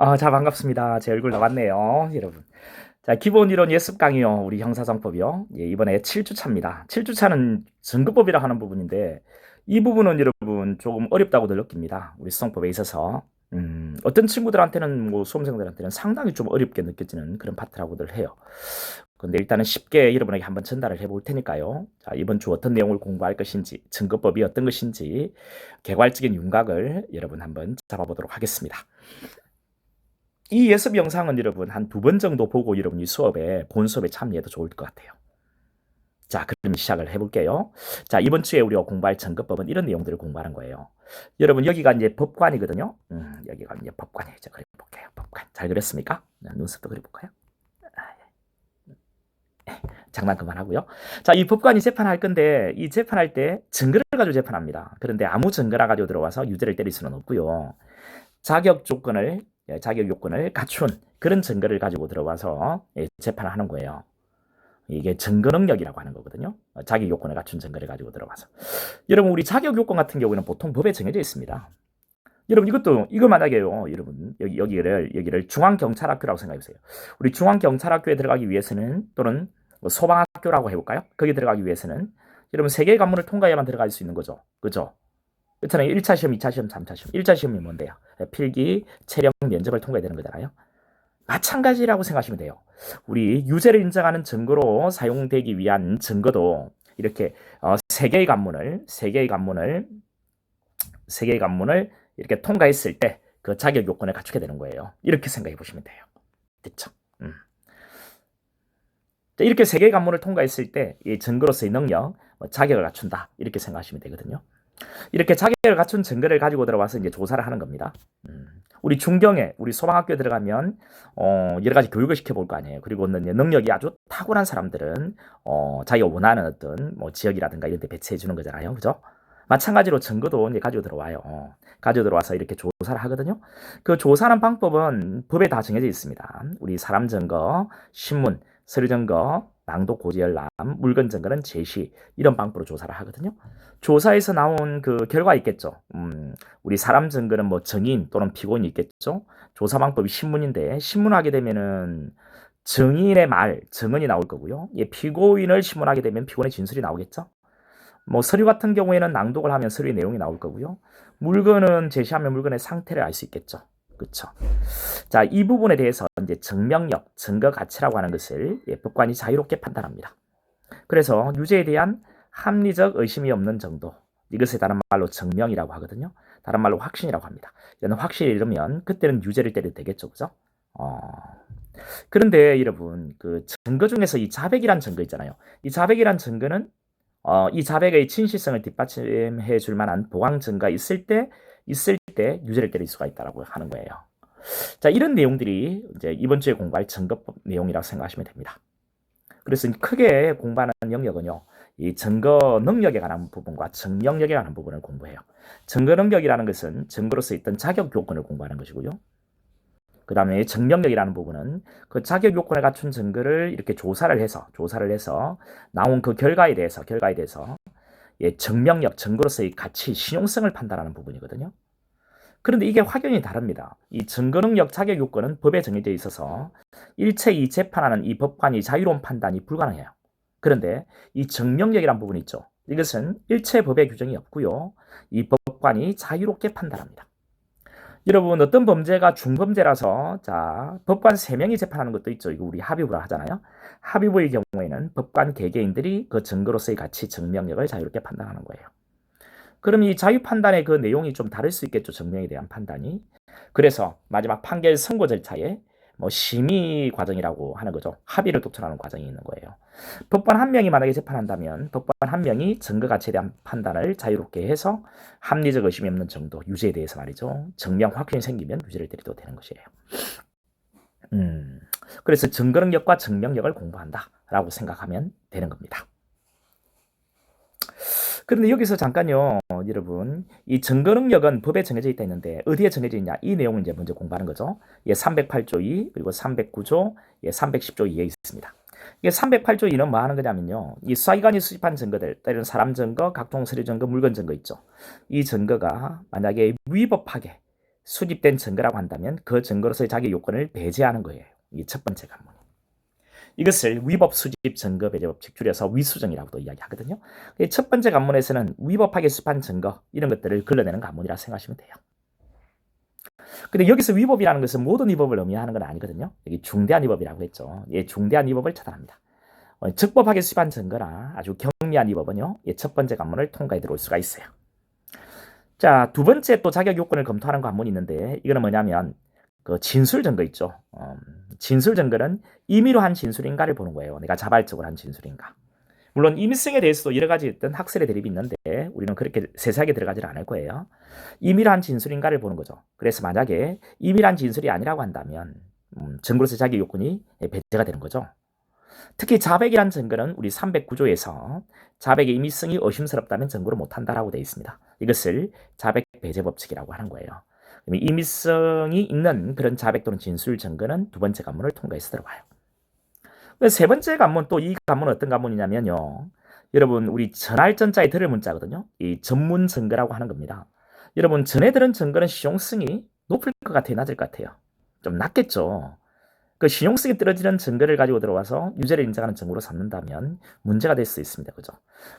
아, 자, 반갑습니다. 제 얼굴 나왔네요, 여러분. 자, 기본 이론 예습 강의요. 우리 형사정법이요. 예, 이번에 7주 차입니다. 7주 차는 증거법이라 하는 부분인데, 이 부분은 여러분 조금 어렵다고들 느낍니다. 우리 수성법에 있어서. 음, 어떤 친구들한테는 뭐 수험생들한테는 상당히 좀 어렵게 느껴지는 그런 파트라고들 해요. 근데 일단은 쉽게 여러분에게 한번 전달을 해볼 테니까요. 자, 이번 주 어떤 내용을 공부할 것인지, 증거법이 어떤 것인지, 개괄적인 윤곽을 여러분 한번 잡아보도록 하겠습니다. 이 예습 영상은 여러분 한 두 번 정도 보고 여러분 이 수업에 본 수업에 참여해도 좋을 것 같아요. 자, 그럼 시작을 해볼게요. 자, 이번 주에 우리가 공부할 증거법은 이런 내용들을 공부하는 거예요. 여러분 여기가 이제 법관이거든요. 음, 여기가 이제 법관이죠. 그려볼게요. 법관. 잘 그렸습니까? 네, 눈썹도 그려볼까요? 아, 장난 그만하고요. 자, 이 법관이 재판할 건데 이 재판할 때 증거를 가지고 재판합니다. 그런데 아무 증거나 가지고 들어와서 유죄를 때릴 수는 없고요. 자격 조건을 예, 자격 요건을 갖춘 그런 증거를 가지고 들어와서 예, 재판을 하는 거예요. 이게 증거 능력이라고 하는 거거든요. 어, 자격 요건을 갖춘 증거를 가지고 들어와서. 여러분 우리 자격 요건 같은 경우에는 보통 법에 정해져 있습니다. 여러분 이것도 이거 만약에요. 여러분 여기 여기를 여기를 중앙 경찰학교라고 생각해 보세요. 우리 중앙 경찰학교에 들어가기 위해서는 또는 뭐 소방학교라고 해볼까요? 거기 들어가기 위해서는 여러분 세 개의 관문을 통과해야만 들어갈 수 있는 거죠. 그죠? 그렇잖아요. 1차 시험, 2차 시험, 3차 시험. 1차 시험이 뭔데요? 필기, 체력, 면접을 통과해야 되는 거잖아요. 마찬가지라고 생각하시면 돼요. 우리 유죄를 인정하는 증거로 사용되기 위한 증거도 이렇게 어, 세 개의 관문을 세 개의 관문을 세 개의 관문을 이렇게 통과했을 때 그 자격 요건을 갖추게 되는 거예요. 이렇게 생각해 보시면 돼요. 됐죠? 음. 이렇게 세 개의 관문을 통과했을 때 이 증거로서의 능력, 뭐 자격을 갖춘다 이렇게 생각하시면 되거든요. 이렇게 자격을 갖춘 증거를 가지고 들어와서 이제 조사를 하는 겁니다. 음. 우리 중경에 우리 소방학교에 들어가면 어, 여러 가지 교육을 시켜볼 거 아니에요. 그리고 능력이 아주 탁월한 사람들은 어, 자기가 원하는 어떤 뭐 지역이라든가 이런 데 배치해 주는 거잖아요. 그죠? 마찬가지로 증거도 이제 가지고 들어와요. 어, 가지고 들어와서 이렇게 조사를 하거든요. 그 조사하는 방법은 법에 다 정해져 있습니다. 우리 사람 증거, 신문, 서류 증거, 낭독 고지열 람, 물건 증거는 제시 이런 방법으로 조사를 하거든요. 조사에서 나온 그 결과 있겠죠. 음, 우리 사람 증거는 뭐 증인 또는 피고인이 있겠죠. 조사 방법이 신문인데 신문하게 되면은 증인의 말, 증언이 나올 거고요. 예, 피고인을 신문하게 되면 피고인의 진술이 나오겠죠. 뭐 서류 같은 경우에는 낭독을 하면 서류의 내용이 나올 거고요. 물건은 제시하면 물건의 상태를 알 수 있겠죠. 그렇죠. 자, 이 부분에 대해서 이제 증명력, 증거 가치라고 하는 것을 예, 법관이 자유롭게 판단합니다. 그래서 유죄에 대한 합리적 의심이 없는 정도. 이것을 다른 말로 증명이라고 하거든요. 다른 말로 확신이라고 합니다. 이런 확신이 이르면 그때는 유죄를 때려도 되겠죠. 그죠? 어... 그런데 여러분, 그 증거 중에서 이 자백이란 증거 있잖아요. 이 자백이란 증거는 어, 이 자백의 진실성을 뒷받침해 줄 만한 보강 증거가 있을 때 있을 때 유죄를 때릴 수가 있다라고 하는 거예요. 자, 이런 내용들이 이제 이번 주에 공부할 증거법 내용이라고 생각하시면 됩니다. 그래서 크게 공부하는 영역은요. 이 증거 능력에 관한 부분과 증명력에 관한 부분을 공부해요. 증거 능력이라는 것은 증거로서 있던 자격 요건을 공부하는 것이고요. 그 다음에 증명력이라는 부분은 그 자격 요건을 갖춘 증거를 이렇게 조사를 해서 조사를 해서 나온 그 결과에 대해서 결과에 대해서 예, 증명력, 증거로서의 가치, 신용성을 판단하는 부분이거든요. 그런데 이게 확연히 다릅니다. 이 증거 능력 자격 요건은 법에 정해져 있어서 일체 이 재판하는 이 법관이 자유로운 판단이 불가능해요. 그런데 이 증명력이란 부분이 있죠. 이것은 일체 법의 규정이 없고요. 이 법관이 자유롭게 판단합니다. 여러분 어떤 범죄가 중범죄라서 자 법관 3명이 재판하는 것도 있죠. 이거 우리 합의부라 하잖아요. 합의부의 경우에는 법관 개개인들이 그 증거로서의 가치 증명력을 자유롭게 판단하는 거예요. 그럼 이 자유 판단의 그 내용이 좀 다를 수 있겠죠. 증명에 대한 판단이. 그래서 마지막 판결 선고 절차에 뭐 심의 과정이라고 하는 거죠. 합의를 독촉하는 과정이 있는 거예요. 법관 한 명이 만약에 재판한다면 법관 한 명이 증거 가치에 대한 판단을 자유롭게 해서 합리적 의심이 없는 정도 유죄에 대해서 말이죠. 증명 확신이 생기면 유죄를 때려도 되는 것이에요. 음, 그래서 증거 능력과 증명력을 공부한다라고 생각하면 되는 겁니다. 그런데 여기서 잠깐요, 여러분. 이 증거 능력은 법에 정해져 있다 했는데, 어디에 정해져 있냐? 이 내용을 이제 먼저 공부하는 거죠. 예, 308조 2, 그리고 309조, 예, 310조 2에 있습니다. 이게 308조 2는 뭐 하는 거냐면요. 이 수사기관이 수집한 증거들, 때로는 사람 증거, 각종 서류 증거, 물건 증거 있죠. 이 증거가 만약에 위법하게 수집된 증거라고 한다면 그 증거로서의 자기 요건을 배제하는 거예요. 이게 첫 번째 관문. 이것을 위법 수집 증거 배제 법칙 줄여서 위수증이라고도 이야기하거든요. 이첫 번째 관문에서는 위법하게 수집한 증거 이런 것들을 걸러내는 관문이라 생각하시면 돼요. 근데 여기서 위법이라는 것은 모든 위법을 의미하는 건 아니거든요. 여기 중대한 위법이라고 했죠. 예, 중대한 위법을 차단합니다. 어, 적법하게 수집한 증거나 아주 경미한 위법은요, 예, 첫 번째 관문을 통과해 들어올 수가 있어요. 자, 두 번째 또 자격 요건을 검토하는 관문이 있는데, 이거는 뭐냐면, 그 진술 증거 있죠. 어, 진술 증거는 임의로 한 진술인가를 보는 거예요. 내가 자발적으로 한 진술인가. 물론 임의성에 대해서도 여러 가지 어떤 학설의 대립이 있는데 우리는 그렇게 세세하게 들어가지는 않을 거예요. 임의한 진술인가를 보는 거죠. 그래서 만약에 임의한 진술이 아니라고 한다면 음, 증거로서 자기 요건이 배제가 되는 거죠. 특히 자백이란 증거는 우리 309조에서 자백의 임의성이 의심스럽다면 증거를 못한다라고 되어 있습니다. 이것을 자백 배제 법칙이라고 하는 거예요. 임의성이 있는 그런 자백 또는 진술 증거는 두 번째 관문을 통과해서 들어와요. 세 번째 관문 또 이 관문은 어떤 관문이냐면요. 여러분 우리 전할 전자에 들을 문자거든요. 이 전문 증거라고 하는 겁니다. 여러분 전에 들은 증거는 실용성이 높을 것 같아요, 낮을 것 같아요. 좀 낮겠죠. 그 실용성이 떨어지는 증거를 가지고 들어와서 유죄를 인정하는 증거로 삼는다면 문제가 될 수 있습니다. 그죠?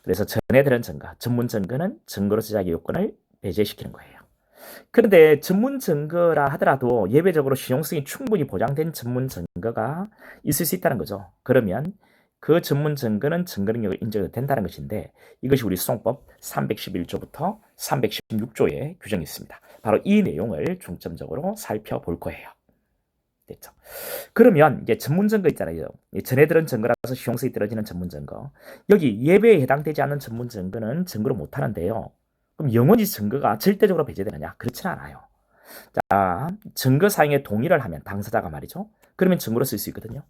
그래서 전에 들은 증거, 전문 증거는 증거로서 자기 요건을 배제시키는 거예요. 그런데 전문 증거라 하더라도 예외적으로 실용성이 충분히 보장된 전문 증거가 있을 수 있다는 거죠. 그러면 그 전문 증거는 증거 능력을 인정이 된다는 것인데 이것이 우리 수송법 311조부터 316조에 규정이 있습니다. 바로 이 내용을 중점적으로 살펴볼 거예요. 됐죠. 그러면 이제 전문 증거 있잖아요. 전에 들은 증거라서 실용성이 떨어지는 전문 증거. 여기 예배에 해당되지 않는 전문 증거는 증거로 못 하는데요. 그럼 영원히 증거가 절대적으로 배제되느냐? 그렇지는 않아요. 자, 증거 사용에 동의를 하면 당사자가 말이죠. 그러면 증거로 쓸 수 있거든요.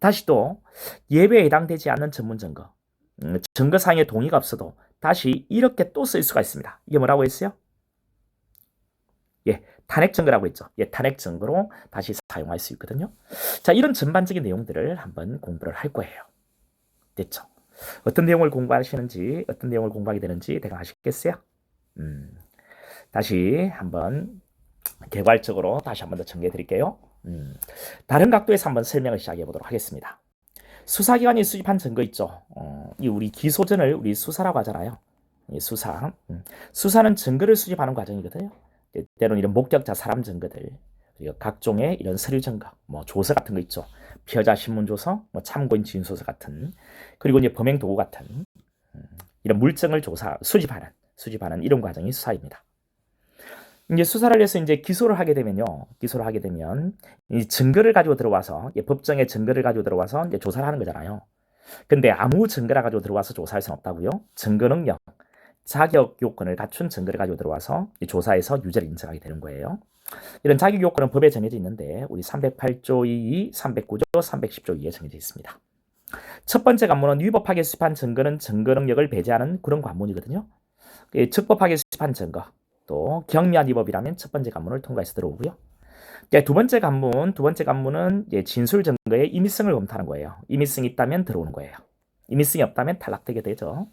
다시 또 예배에 해당되지 않는 전문 증거. 음, 증거 사용에 동의가 없어도 다시 이렇게 또 쓸 수가 있습니다. 이게 뭐라고 했어요? 예, 탄핵 증거라고 했죠. 예, 탄핵 증거로 다시 사용할 수 있거든요. 자, 이런 전반적인 내용들을 한번 공부를 할 거예요. 됐죠? 어떤 내용을 공부하시는지, 어떤 내용을 공부하게 되는지 대강 아시겠어요? 음, 다시 한번 개괄적으로 다시 한번 더 정리해 드릴게요. 음, 다른 각도에서 한번 설명을 시작해 보도록 하겠습니다. 수사기관이 수집한 증거 있죠. 어, 이 우리 기소전을 우리 수사라고 하잖아요. 이 수사. 음, 수사는 증거를 수집하는 과정이거든요. 때로는 이런 목격자 사람 증거들, 각종의 이런 서류 증거, 뭐 조서 같은 거 있죠. 피해자 신문 조서, 뭐 참고인 진술서 같은, 그리고 이제 범행 도구 같은 음, 이런 물증을 조사 수집하는 수집하는 이런 과정이 수사입니다. 이제 수사를 해서 이제 기소를 하게 되면요. 기소를 하게 되면 이 증거를 가지고 들어와서 예, 법정에 증거를 가지고 들어와서 이제 조사를 하는 거잖아요. 근데 아무 증거를 가지고 들어와서 조사할 수는 없다고요. 증거 능력, 자격 요건을 갖춘 증거를 가지고 들어와서 이 조사에서 유죄를 인정하게 되는 거예요. 이런 자격 요건은 법에 정해져 있는데 우리 308조 2, 309조, 310조 2에 정해져 있습니다. 첫 번째 관문은 위법하게 수집한 증거는 증거 능력을 배제하는 그런 관문이거든요. 적법하게 수집한 증거, 또 경미한 위법이라면 첫 번째 관문을 통과해서 들어오고요. 이제 두 번째 관문, 두 번째 관문은 진술 증거의 임의성을 검토하는 거예요. 임의성이 있다면 들어오는 거예요. 임의성이 없다면 탈락되게 되죠.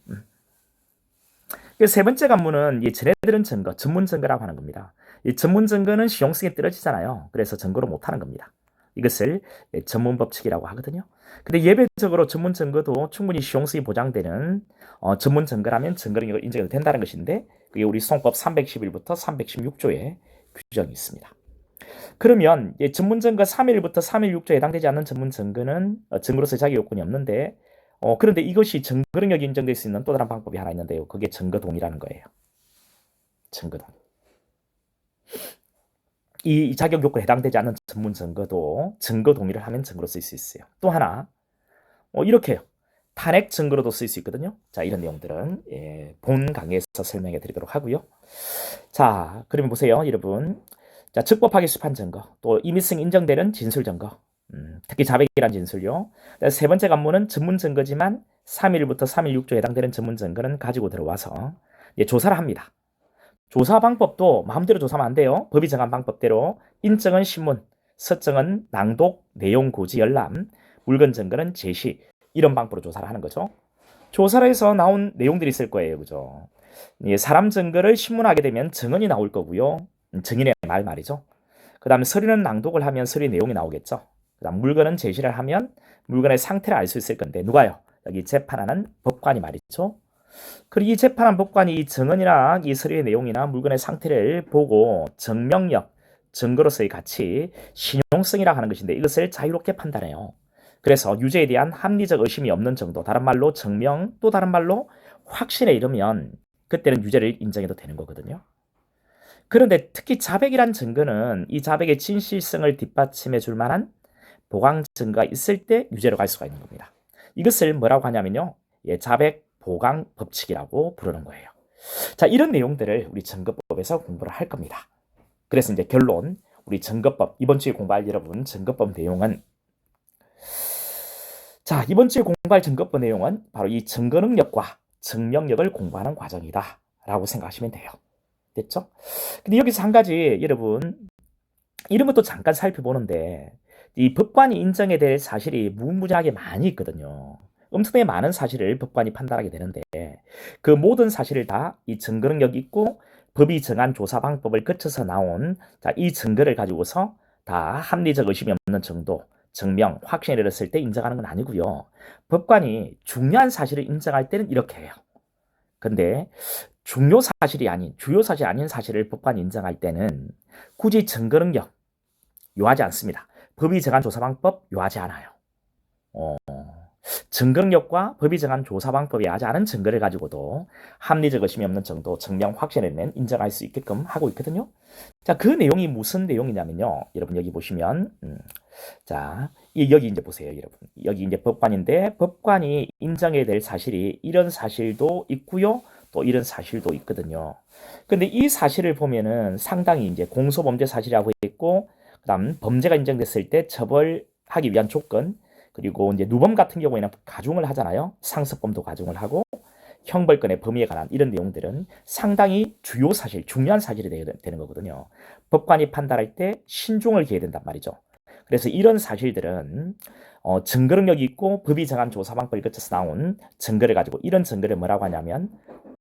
음. 세 번째 관문은 이 전에 들은 증거, 전문 증거라고 하는 겁니다. 이 전문 증거는 실용성이 떨어지잖아요. 그래서 증거로 못하는 겁니다. 이것을 전문 법칙이라고 하거든요. 근데 예배적으로 전문 증거도 충분히 실용성이 보장되는 어, 전문 증거라면 증거 능력을 인정이 된다는 것인데 그게 우리 소송법 311부터 316조에 규정이 있습니다. 그러면 예, 전문 증거 3일부터 316조에 해당되지 않는 전문 증거는 어, 증거로서 자기 요건이 없는데 어, 그런데 이것이 증거 능력이 인정될 수 있는 또 다른 방법이 하나 있는데요. 그게 증거 동의라는 거예요. 증거 동의. 이 자격 요건에 해당되지 않는 전문 증거도 증거 동의를 하면 증거로 쓸 수 있어요. 또 하나 어, 이렇게요. 탄핵 증거로도 쓸 수 있거든요. 자 이런 내용들은 예, 본 강의에서 설명해 드리도록 하고요. 자 그러면 보세요 여러분. 자 적법하게 수판 증거 또 임의성 인정되는 진술 증거 음, 특히 자백이란 진술요. 세 번째 관문은 전문 증거지만 3일부터 316조에 해당되는 전문 증거는 가지고 들어와서 예, 조사를 합니다. 조사 방법도 마음대로 조사하면 안 돼요. 법이 정한 방법대로 인증은 신문, 서증은 낭독, 내용 고지 열람, 물건 증거는 제시 이런 방법으로 조사를 하는 거죠. 조사를 해서 나온 내용들이 있을 거예요, 그죠? 예, 사람 증거를 신문하게 되면 증언이 나올 거고요. 음, 증인의 말 말이죠. 그 다음에 서류는 낭독을 하면 서류 내용이 나오겠죠. 물건은 제시를 하면 물건의 상태를 알 수 있을 건데 누가요? 여기 재판하는 법관이 말이죠. 그리고 이 재판한 법관이 이 증언이나 이 서류의 내용이나 물건의 상태를 보고 증명력, 증거로서의 가치, 신용성이라 하는 것인데 이것을 자유롭게 판단해요. 그래서 유죄에 대한 합리적 의심이 없는 정도, 다른 말로 증명, 또 다른 말로 확신에 이르면 그때는 유죄를 인정해도 되는 거거든요. 그런데 특히 자백이란 증거는 이 자백의 진실성을 뒷받침해 줄 만한 보강 증거가 있을 때 유죄로 갈 수가 있는 겁니다. 이것을 뭐라고 하냐면요. 예, 자백 보강 법칙이라고 부르는 거예요. 자, 이런 내용들을 우리 증거법에서 공부를 할 겁니다. 그래서 이제 결론, 우리 증거법, 이번 주에 공부할 여러분 증거법 내용은 자, 이번 주에 공부할 증거법 내용은 바로 이 증거 능력과 증명력을 공부하는 과정이다. 라고 생각하시면 돼요. 됐죠? 근데 여기서 한 가지 여러분, 이런 것도 잠깐 살펴보는데, 이 법관이 인정해야 될 사실이 무궁무진하게 많이 있거든요. 엄청나게 많은 사실을 법관이 판단하게 되는데, 그 모든 사실을 다 이 증거 능력이 있고, 법이 정한 조사 방법을 거쳐서 나온 자, 이 증거를 가지고서 다 합리적 의심이 없는 정도, 증명, 확신에 이르렀을 때 인정하는 건 아니고요. 법관이 중요한 사실을 인정할 때는 이렇게 해요. 근데 중요 사실이 아닌, 주요 사실이 아닌 사실을 법관이 인정할 때는 굳이 증거 능력 요하지 않습니다. 법이 정한 조사 방법 요하지 않아요. 어, 증거 능력과 법이 정한 조사 방법이 하지 않은 증거를 가지고도 합리적 의심이 없는 정도 증명 확신을 낸 인정할 수 있게끔 하고 있거든요. 자, 그 내용이 무슨 내용이냐면요. 여러분 여기 보시면 음, 자, 이- 여기 이제 보세요, 여러분. 여기 이제 법관인데 법관이 인정해야 될 사실이 이런 사실도 있고요. 또 이런 사실도 있거든요. 근데 이 사실을 보면은 상당히 이제 공소범죄 사실이라고 있고 그 다음 범죄가 인정됐을 때 처벌하기 위한 조건 그리고 이제 누범 같은 경우에는 가중을 하잖아요. 상습범도 가중을 하고 형벌권의 범위에 관한 이런 내용들은 상당히 주요 사실, 중요한 사실이 되- 되는 거거든요. 법관이 판단할 때 신중을 기해야 된단 말이죠. 그래서 이런 사실들은 어, 증거 능력이 있고 법이 정한 조사 방법을 거쳐서 나온 증거를 가지고 이런 증거를 뭐라고 하냐면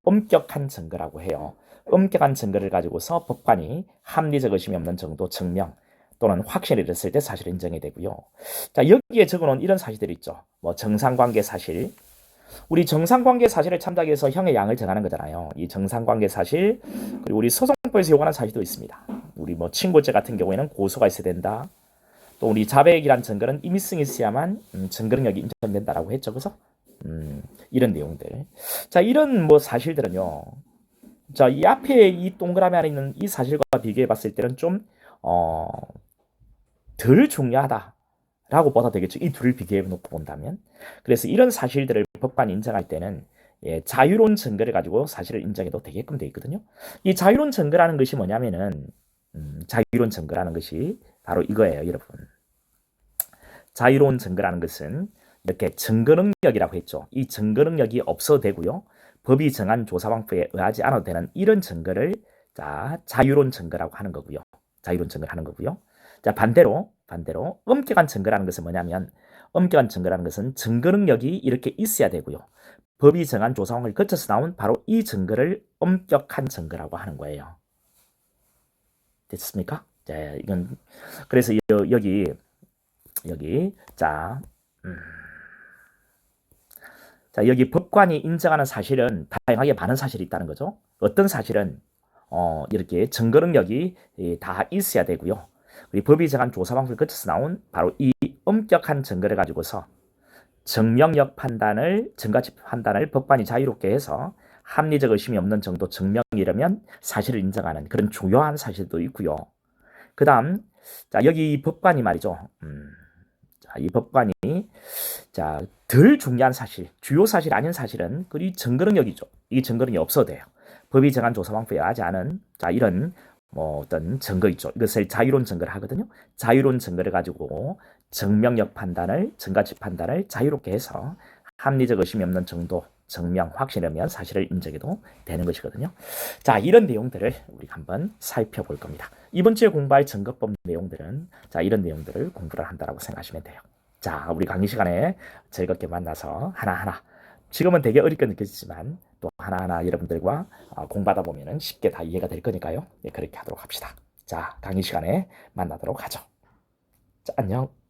엄격한 증거라고 해요. 엄격한 증거를 가지고서 법관이 합리적 의심이 없는 정도 증명 또는 확신을 잃었을 때 사실 인정이 되고요. 자 여기에 적어놓은 이런 사실들이 있죠. 뭐 정상관계 사실. 우리 정상관계 사실을 참작해서 형의 양을 정하는 거잖아요. 이 정상관계 사실 그리고 우리 소송법에서 요구하는 사실도 있습니다. 우리 뭐 친고죄 같은 경우에는 고소가 있어야 된다. 또 우리 자백이란 증거는 임의성이 있어야만 음, 증거 능력이 인정된다라고 했죠. 그래서 음, 이런 내용들. 자, 이런 뭐 사실들은요. 자, 이 앞에 이 동그라미 안에 있는 이 사실과 비교해 봤을 때는 좀, 어, 덜 중요하다라고 보다 되겠죠. 이 둘을 비교해 놓고 본다면. 그래서 이런 사실들을 법관이 인정할 때는 예, 자유로운 증거를 가지고 사실을 인정해도 되게끔 돼 있거든요. 이 자유로운 증거라는 것이 뭐냐면은, 음, 자유로운 증거라는 것이 바로 이거예요, 여러분. 자유로운 증거라는 것은 이렇게 증거 능력이라고 했죠. 이 증거 능력이 없어도 되고요. 법이 정한 조사 방법에 의하지 않아도 되는 이런 증거를 자, 자유로운 증거라고 하는 거고요. 자유로운 증거를 하는 거고요. 자, 반대로 반대로 엄격한 증거라는 것은 뭐냐면 엄격한 증거라는 것은 증거 능력이 이렇게 있어야 되고요. 법이 정한 조사 방법을 거쳐서 나온 바로 이 증거를 엄격한 증거라고 하는 거예요. 됐습니까? 자, 이건 그래서 여, 여기 여기 자, 음. 자 여기 법관이 인정하는 사실은 다양하게 많은 사실이 있다는 거죠. 어떤 사실은 어, 이렇게 증거 능력이 이, 다 있어야 되고요. 우리 법이 정한 조사 방법을 거쳐서 나온 바로 이 엄격한 증거를 가지고서 증명력 판단을 증가치 판단을 법관이 자유롭게 해서 합리적 의심이 없는 정도 증명이라면 사실을 인정하는 그런 중요한 사실도 있고요. 그다음 자 여기 이 법관이 말이죠. 음, 자, 이 법관이 자, 덜 중요한 사실, 주요 사실 아닌 사실은 그리 증거 능력이죠. 이 증거 능력이 없어도 돼요. 법이 정한 조사 방법에 하지 않은 자 이런 뭐 어떤 증거 있죠. 이것을 자유로운 증거를 하거든요. 자유로운 증거를 가지고 증명력 판단을 증가치 판단을 자유롭게 해서 합리적 의심이 없는 정도 증명 확신이면 사실을 인정해도 되는 것이거든요. 자 이런 내용들을 우리 한번 살펴볼 겁니다. 이번 주에 공부할 증거법 내용들은 자 이런 내용들을 공부를 한다라고 생각하시면 돼요. 자 우리 강의 시간에 즐겁게 만나서 하나하나 지금은 되게 어렵게 느껴지지만 또 하나하나 여러분들과 아, 공부하다 보면은 쉽게 다 이해가 될 거니까요. 예, 그렇게 하도록 합시다. 자, 강의 시간에 만나도록 하죠. 자, 안녕.